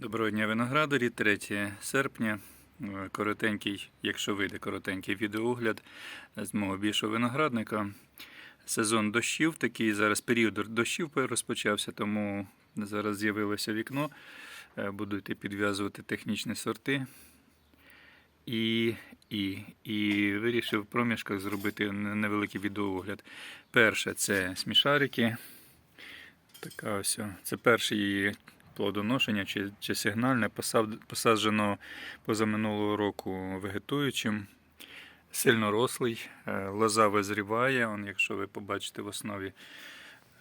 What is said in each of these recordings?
Доброго дня виноградарі, 3 серпня. Е, Коротенький, якщо вийде коротенький відеоогляд з мого більшого виноградника. Сезон дощів, такий зараз період дощів розпочався, тому зараз з'явилося вікно. Е, Буду йти підв'язувати технічні сорти. І, і, і вирішив в проміжках зробити невеликий відеоогляд. Перше це смішарики. Така ось. Це перший її плодоношення чи, чи сигнальне, посаджено позаминулого року вегетуючим. Сильно рослий, е, лоза визріває. Он, якщо ви побачите в основі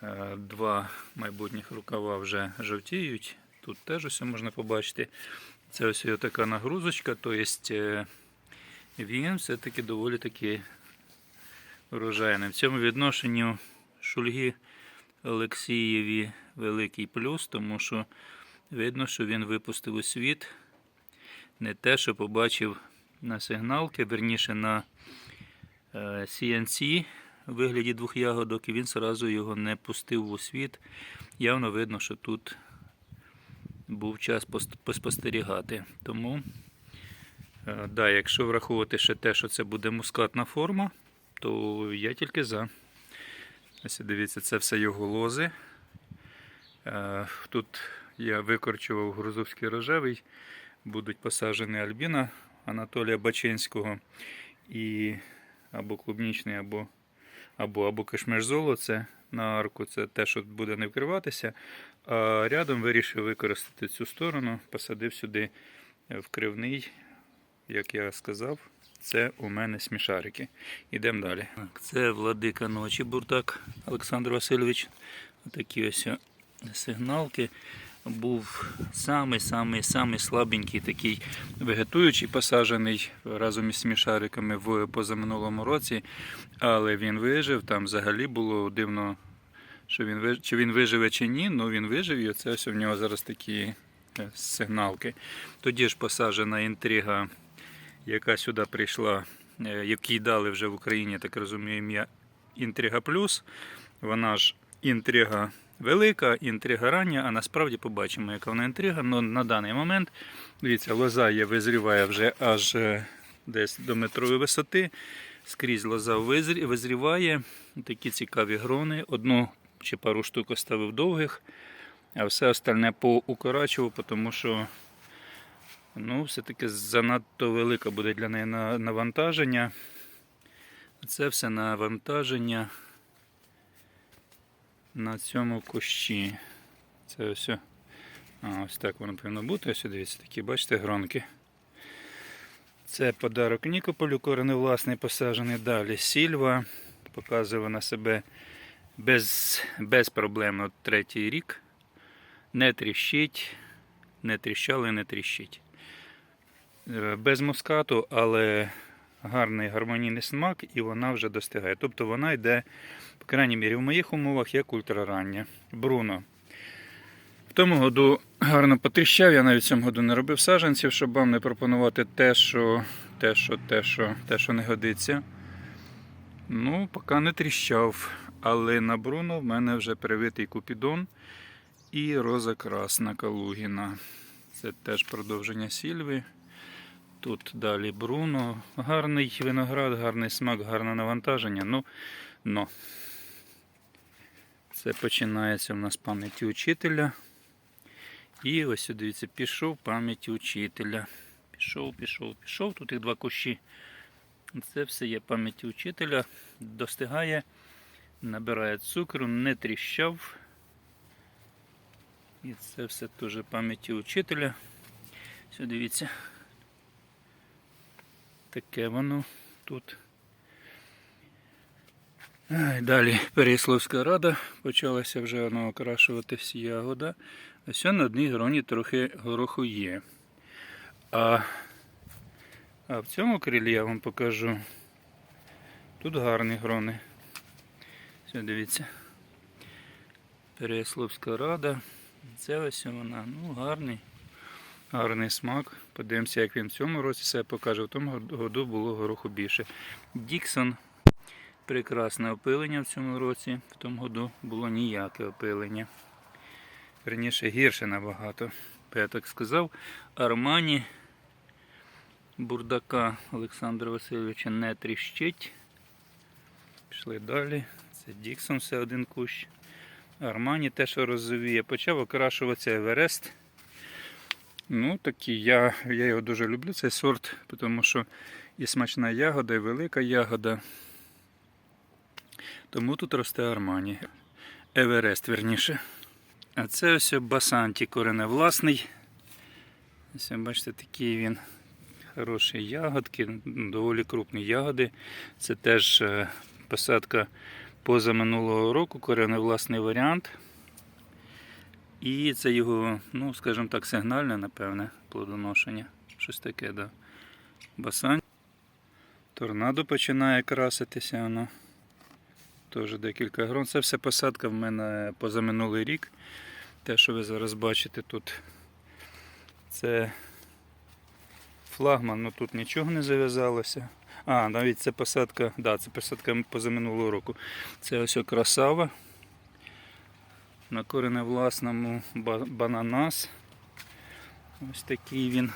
е, два майбутніх рукава вже жовтіють. Тут теж ось можна побачити. Це ось його така нагрузочка, тобто він все-таки доволі таки урожайний. В цьому відношенню шульги Олексієві великий плюс, тому що видно, що він випустив у світ не те, що побачив на сигналки, верніше на е, CNC у вигляді двох ягодок, і він одразу його не пустив у світ. Явно видно, що тут був час поспостерігати. Тому, е, да, якщо враховувати ще те, що це буде мускатна форма, то я тільки за. Ось дивіться, це все його лози. Е, Тут я викорчував грузовський рожевий, будуть посаджені Альбіна Анатолія Бачинського і або клубнічний, або, або, або кишмиш золоце на арку. Це те, що буде не вкриватися. А рядом вирішив використати цю сторону, посадив сюди вкривний, як я сказав. Це у мене смішарики. Ідемо далі. Це владика ночі буртак Олександр Васильович. Такі ось сигналки. Був самий самий самий слабенький такий вегетуючий, посаджений разом із смішариками в позаминулому році. Але він вижив. Там взагалі було дивно, що він виж... чи він виживе чи ні. Ну він вижив і оце ось у нього зараз такі е, сигналки. Тоді ж посаджена інтрига яка сюди прийшла, е, якій дали вже в Україні, так розумію, ім'я Інтрига Плюс. Вона ж інтрига велика, інтрига рання, а насправді побачимо, яка вона інтрига. Ну, на даний момент, дивіться, лоза є, визріває вже аж е, десь до метрової висоти. Скрізь лоза визріває. Такі цікаві грони. Одну чи пару штук оставив довгих, а все остальне поукорачував, тому що Ну, все-таки занадто велике буде для неї навантаження. Це все навантаження на цьому кущі. Це ось. А, ось так воно повинно бути. Ось дивіться, такі, бачите, гронки. Це подарок Нікополю, кореневласний посаджений. Далі сільва. Показує вона себе без, без проблем третій рік. Не тріщить, не тріщало і не тріщить. Е, без мускату, але гарний гармонійний смак, і вона вже достигає. Тобто вона йде, по крайній мірі, в моїх умовах як ультрарання. Бруно. В тому году гарно потріщав, я навіть в цьому году не робив саджанців, щоб вам не пропонувати те, що, те, що, те, що, те, що не годиться. Ну, поки не тріщав. Але на Бруно в мене вже привитий купідон і роза красна Калугіна. Це теж продовження сільви. Тут далі Бруно. Гарний виноград, гарний смак, гарне навантаження. Ну, но. Це починається у нас пам'яті учителя. І ось дивіться, пішов пам'яті учителя. Пішов, пішов, пішов. Тут їх два кущі. Це все є пам'яті учителя. Достигає, набирає цукру, не тріщав. І це все теж пам'яті учителя. Все, дивіться. Таке воно тут. Далі Переяславська рада. Почалася вже воно окрашувати всі ягода. Ось на одній гроні трохи гороху є. А, а в цьому крилі я вам покажу. Тут гарні грони. Все, дивіться. Переяславська рада. Це ось вона. Ну, гарний. Гарний смак. Подивимося, як він в цьому році себе покаже. В тому году було гороху більше. Діксон. Прекрасне опилення в цьому році. В тому году було ніяке опилення. Верніше гірше набагато. я так сказав. Армані бурдака Олександра Васильовича не тріщить. Пішли далі. Це Діксон, все один кущ. Армані те, що розовіє. Почав окрашуватися Еверест. Ну, такий, я, я його дуже люблю, цей сорт, тому що і смачна ягода, і велика ягода. Тому тут росте Армані. Еверест, верніше. А це ось Басанті кореневласний. Ось бачите, такий він хороші ягодки, доволі крупні ягоди. Це теж е, посадка позаминулого року, кореневласний варіант. І це його, ну, скажімо так, сигнальне, напевне, плодоношення. Щось таке, да. Басан. Торнадо починає краситися. Воно. Теж декілька грон. Це все посадка в мене позаминулий рік. Те, що ви зараз бачите тут, це флагман, ну тут нічого не зав'язалося. А, навіть це посадка, да, це посадка позаминулого року. Це ось красава. На кореневласному ба- бананас. Ось такий він.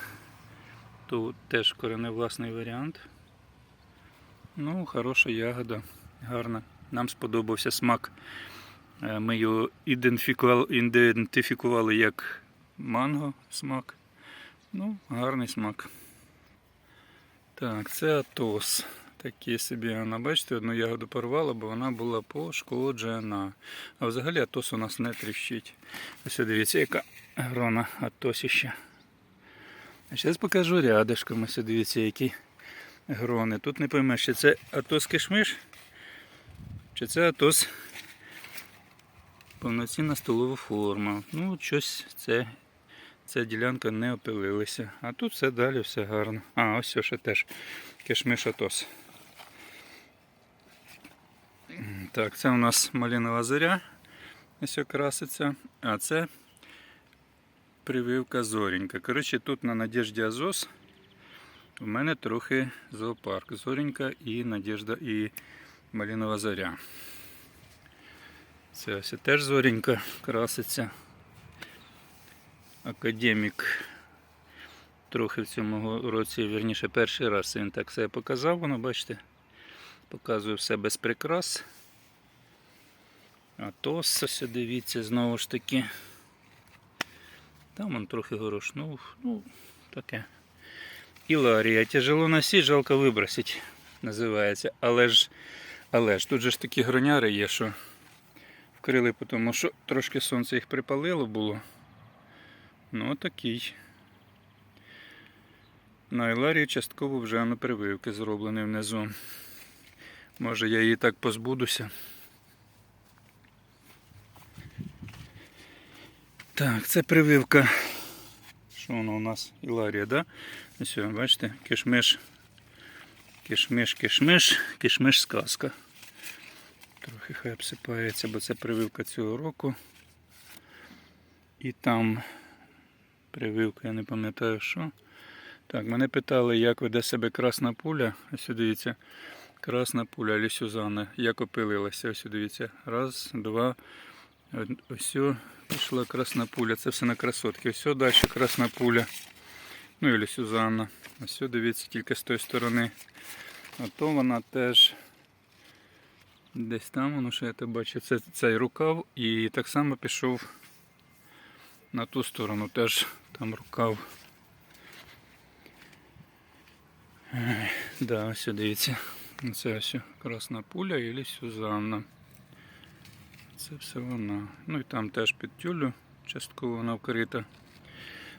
Тут теж кореневласний варіант. Ну, хороша ягода, гарна. Нам сподобався смак. Е, Ми його ідентифікували як манго смак. Ну, гарний смак. Так, це атос. Такі собі, вона, бачите, одну ягоду порвала, бо вона була пошкоджена. А взагалі атос у нас не тріщить. Ось дивіться, яка грона атосіща. Зараз покажу рядишком. Ось дивіться, які грони. Тут не поймеш, чи це атос кишмиш, чи це атос повноцінна столова форма. Ну, щось це, ця ділянка не опилилася. А тут все далі, все гарно. А, ось ще теж кишмиш атос. Так, це у нас малінова зоря. Ось краситься. А це прививка зорінька. Коротше, тут на Надежді Азос у мене трохи зоопарк. Зорінька і Надежда і Малінова зоря. Це ось теж зорінька краситься. Академік трохи в цьому році, вірніше, перший раз він так себе показав, воно, бачите, показує все без прикрас. А то дивіться, знову ж таки. Там он трохи горошнув, ну, таке. Іларія. Тяжело носить, жалко вибросить, називається. Але ж, але ж тут же ж такі гроняри є, що вкрили, тому що трошки сонце їх припалило було. Ну, такий. На Іларії частково вже на прививки зроблені внизу. Може я її так позбудуся. Так, це прививка. Що воно у нас? Іларія, да? Ось, бачите, кишмиш. Кишмиш, кишмиш, кишмиш сказка. Трохи хай обсипається, бо це прививка цього року. І там прививка, я не пам'ятаю що. Так, мене питали, як веде себе красна пуля. Ось дивіться, красна пуля лісюзана, як опилилася. Ось дивіться. Раз, два. Ось пішла красна пуля. Це все на красотки. Ось далі красна пуля. Ну і лісюзанна. Ось дивіться, тільки з тої сторони. А то вона теж десь там, воно що я те бачу, це цей рукав і так само пішов на ту сторону, теж там рукав. Да, ось дивіться. Це ось красна пуля і Сюзанна. Це все вона. Ну і там теж під тюлю частково вона вкрита.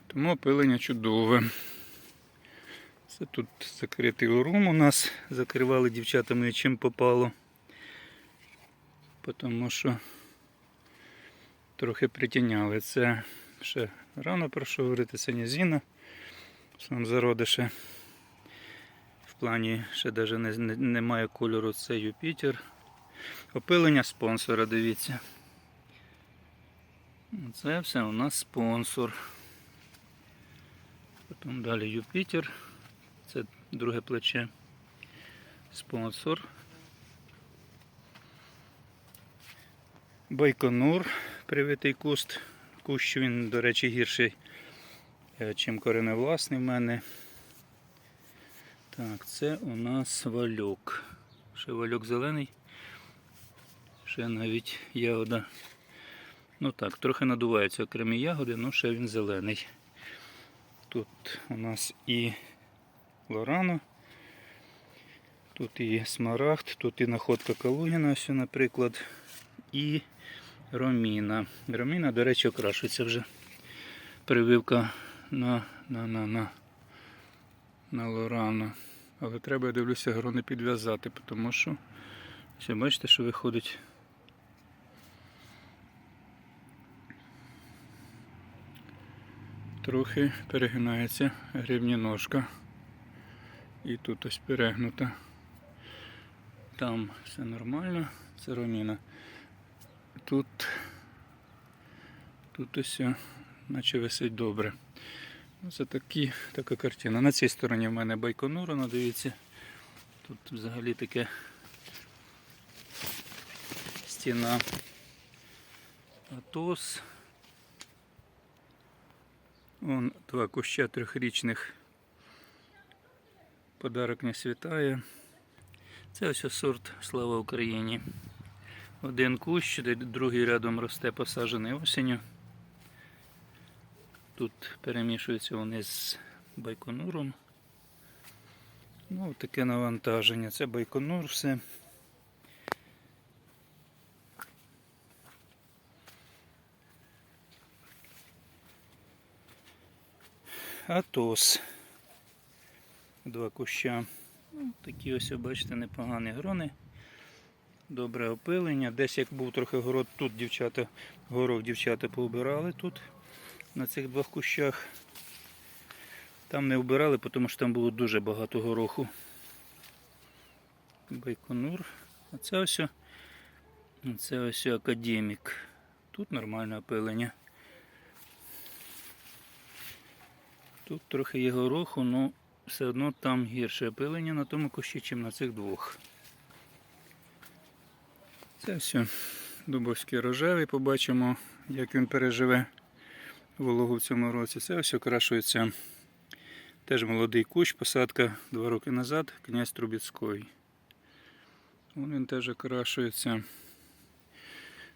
Тому опилення чудове. Це тут закритий урум у нас. Закривали дівчатами чим попало. Тому що трохи притіняли. Це ще рано про що говорити, це нізіна. Сам зародише. В плані ще навіть не, не, немає кольору, це Юпітер. Опилення спонсора, дивіться. Це все у нас спонсор. Потім далі Юпітер. Це друге плече. Спонсор. Байконур, привитий куст. Кущ він, до речі, гірший Е, Чим кореневласний в мене. Так, це у нас вальок. Ще вальок зелений. Ще навіть ягода. Ну так, трохи надуваються окремі ягоди, ну ще він зелений. Тут у нас і лорано, тут і смарагд, тут і находка Калугіна, ось, наприклад, і роміна. Роміна, до речі, окрашується вже. Прививка на, на, на, на, на лорано. Але треба, я дивлюся, грони підв'язати, тому що бачите, що виходить. Трохи перегинається гребні ножка. І тут ось перегнута. Там все нормально, це роміна. Тут, тут ось, о, наче висить добре. Ну, Це такі, така картина. На цій стороні в мене байконура, ну, дивіться. Тут взагалі таке стіна Атос. Вон два куща трьохрічних. Подарок не світає. Це ось сорт Слава Україні. Один кущ, другий рядом росте посаджений осінню. Тут перемішуються вони з байконуром. Ну, таке навантаження. Це байконур все. Атос. Два куща. Ну, такі ось, бачите, непогані грони. Добре опилення. Десь як був трохи город, тут дівчата, горох дівчата поубирали тут, на цих двох кущах. Там не вбирали, тому що там було дуже багато гороху. Байконур. А це ось, це ось академік. Тут нормальне опилення. Тут трохи є гороху, але все одно там гірше опилення на тому кущі, ніж на цих двох. Це все дубовський рожевий, побачимо, як він переживе вологу в цьому році. Це ось окрашується теж молодий кущ, посадка два роки назад, князь Трубіцький. Вон він теж окрашується.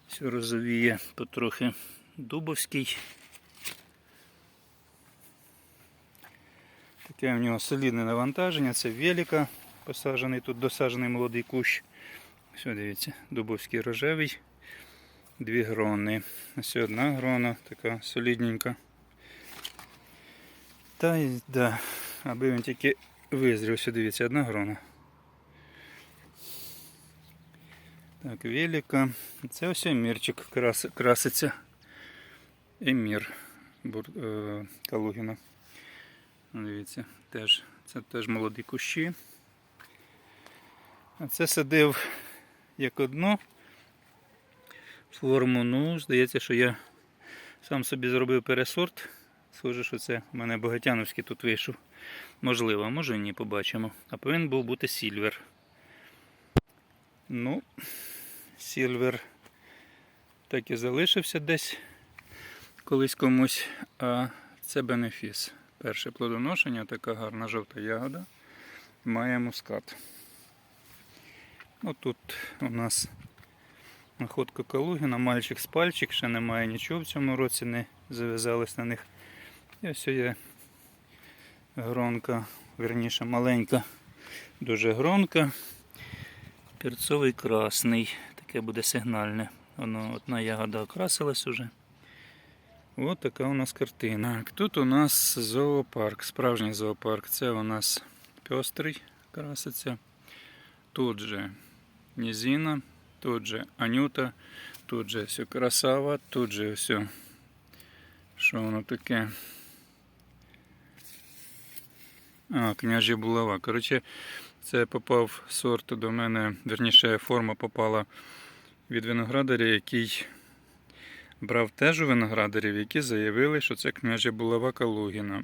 Все розовіє потрохи дубовський. Таке в нього солідне навантаження, це велика, посаджений тут досаджений молодий кущ. Все, дивіться, дубовський рожевий, дві грони. Ось одна грона, така солідненька. Та й да, аби він тільки визрів, ось дивіться, одна грона. Так, велика. Це ось емірчик крас, краситься. Емір Бур, е, Калугіна. Ну, Дивіться, теж, це теж молоді кущі. А це садив як одно форму. Ну, здається, що я сам собі зробив пересорт. Схоже, що це в мене Богатяновський тут вийшов. Можливо, а може ні, побачимо. А повинен був бути Сільвер. Ну, Сільвер так і залишився десь колись комусь. А це бенефіс. Перше плодоношення, така гарна жовта ягода. Має мускат. Отут у нас находка Калугіна, мальчик з пальчик, ще немає нічого в цьому році, не зав'язались на них. І ось є гронка, верніше маленька, дуже гронка. Перцовий красний, таке буде сигнальне. Воно одна ягода окрасилась уже. Ось така у нас картина. Тут у нас зоопарк, справжній зоопарк. Це у нас пестрий краситься. Тут же Нізіна, тут же Анюта, тут же все красава, тут же все. Що воно таке? А, княжі булава. Коротше, це попав сорт до мене, верніше форма попала від виноградаря, який брав теж у виноградарів, які заявили, що це княжа булава Калугіна.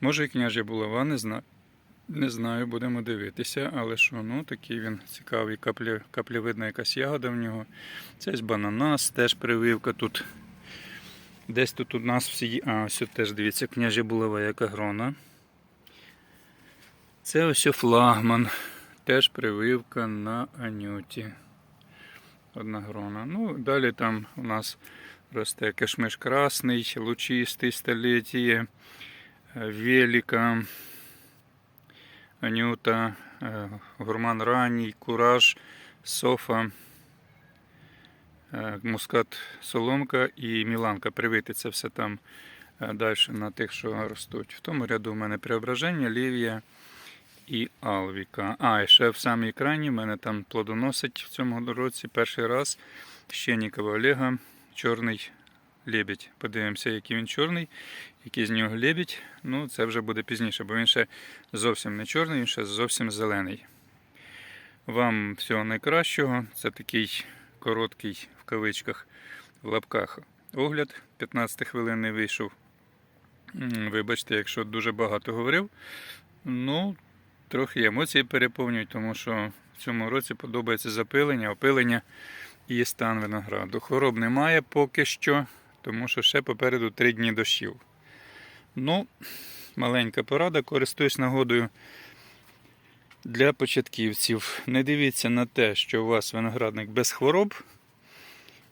Може і княжа булава, не знаю. Не знаю, будемо дивитися, але що, ну такий він цікавий, каплі, каплівидна якась ягода в нього. Це ось бананас, теж прививка тут Десь тут у нас всі. А, ось теж дивіться, княжа булава яка грона. Це ось флагман. Теж прививка на анюті. Одна грона. Ну, далі там у нас росте кишмиш красний, лучистий століття, велика, анюта, е, гурман ранній, кураж, софа. Е, Мускат соломка і міланка. Привити це все там далі на тих, що ростуть. В тому ряду в мене преображення, лівія і алвіка. А, і ще в самій крайній в мене там плодоносить в цьому році перший раз Щенікова Олега, чорний лебідь. Подивимося, який він чорний, який з нього лебідь. Ну, це вже буде пізніше, бо він ще зовсім не чорний, він ще зовсім зелений. Вам всього найкращого. Це такий короткий в кавичках в лапках огляд. 15 хвилин вийшов. Вибачте, якщо дуже багато говорив. Ну, трохи емоції переповнюють, тому що в цьому році подобається запилення, опилення і стан винограду. Хвороб немає поки що, тому що ще попереду 3 дні дощів. Ну, маленька порада, користуюсь нагодою для початківців. Не дивіться на те, що у вас виноградник без хвороб.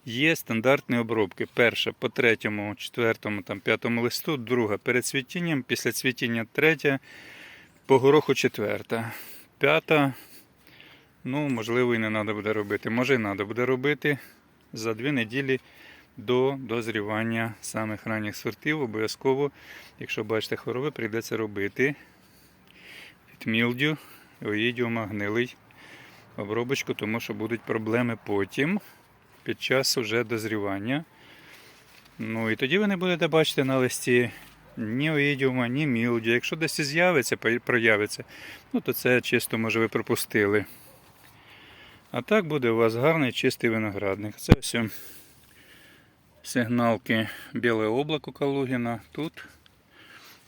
Є стандартні обробки. Перша по третьому, четвертому, там, п'ятому листу, друга перед цвітінням, після цвітіння третя, по гороху четверта. П'ята, ну, можливо, і не треба буде робити. Може і треба буде робити за дві неділі до дозрівання самих ранніх сортів. Обов'язково, якщо бачите хвороби, прийдеться робити від мілдю, оїдіума, гнилий обробочку, тому що будуть проблеми потім під час уже дозрівання. Ну і тоді ви не будете бачити на листі ні оїдіума, ні мілдю. Якщо десь з'явиться, проявиться, ну то це чисто, може, ви пропустили. А так буде у вас гарний чистий виноградник. Це все сигналки біле облако Калугіна тут.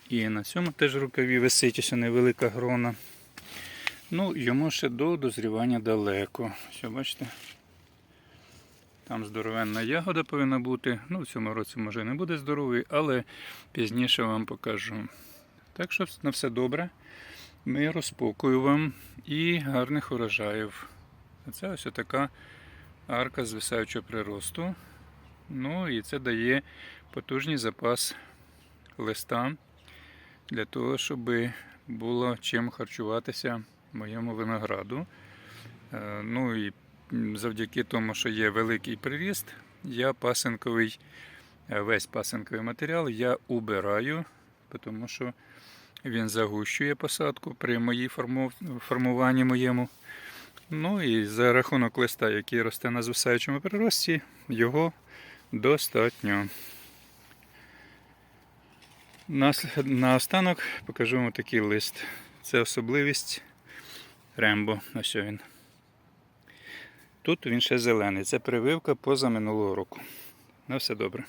І на цьому теж рукаві висить ось невелика грона. Ну, йому ще до дозрівання далеко. Все, бачите? Там здоровенна ягода повинна бути. Ну, в цьому році може не буде здоровий, але пізніше вам покажу. Так що на все добре. Миру, спокою вам і гарних урожаїв. Це ось така арка звисаючого приросту. Ну і це дає потужний запас листа для того, щоб було чим харчуватися моєму винограду. Е, Ну і завдяки тому, що є великий приріст, я пасинковий, е, весь пасинковий матеріал я убираю, тому що він загущує посадку при моїй формуванні моєму. Ну і за рахунок листа, який росте на звисаючому прирості, його достатньо. Наостанок покажу вам такий лист. Це особливість Рембо. Ось він. Тут він ще зелений. Це прививка поза минулого року. На все добре.